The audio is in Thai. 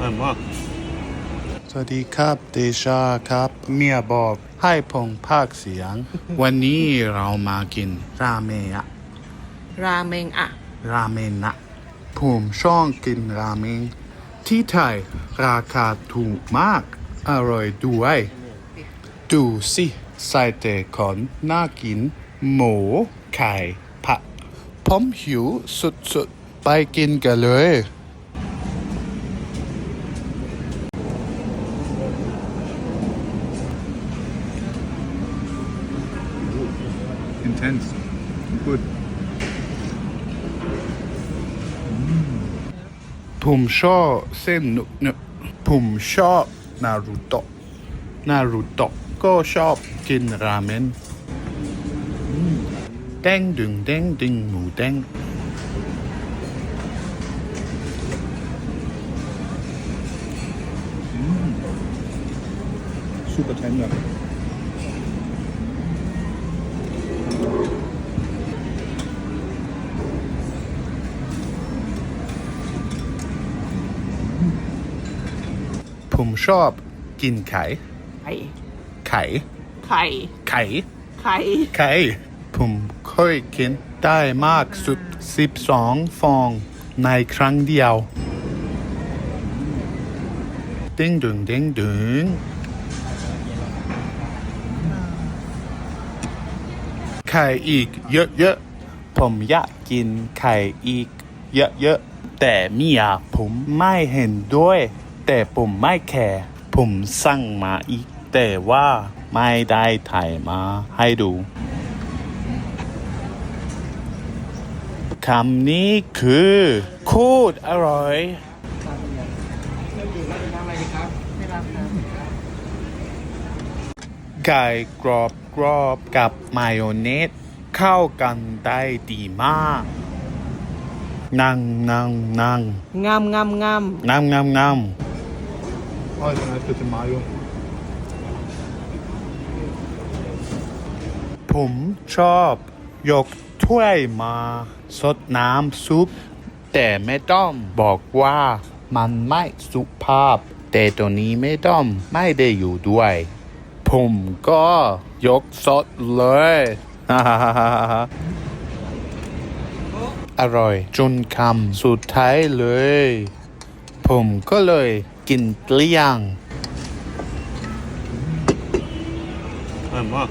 ร่อยมากสวัสดีครับ เดชาครับ เมียบอกให้ผมพากย์เสียง วันนี้เรามากิน ราเมะราเมงอะ ราเมนนะผมชอบกินราเมง ที่ไทยราคาถูกมาก อร่อยด้วย ดูสิใส่แต่ของน่ากิน หมู ไข่ ผักผมหิวสุดๆ ไปกินกันเลย intense good ผมชอบเส้นหนุกหนึกผมชอบนารูโตะนารูโตะก็ชอบกินราเมนอืมเด้งดึงเด้งดึงหมูเด้งซูเปอร์เทนเนอร์ ผมชอบกินไข่ ไข่ไข่ไข่ไข่ไข่ไข่ผมเคยกินได้มากสุด12ฟองในครั้งเดียวเด้งดึงเด้งดึงไข่อีกเยอะๆ ผมอยากกินไข่อีกเยอะๆ แต่เมียผมไม่เห็นด้วย แต่ผมไม่แคร์ผมสั่งมาอีก แต่ว่าไม่ได้ถ่ายมาให้ดูคำนี้คือโคตรอร่อยไก่กรอบกรอบกับมายองเนสเข้ากันได้ดีมาก นั่งนั่งนั่งงามงามงามน้ำน้ำน้ Oh, I think I put the mayo. ผมชอบยกถ้วยมาสดน้ำซุป แต่ไม่ต้องบอกว่ามันไม่สุภาพ แต่ตัวนี้ไม่ต้องไม่ได้อยู่ด้วย ผมก็ยกสดเลย อร่อยจนคำสุดท้ายเลย ผมก็เลย กินเกลี้ยงอร่อยมาก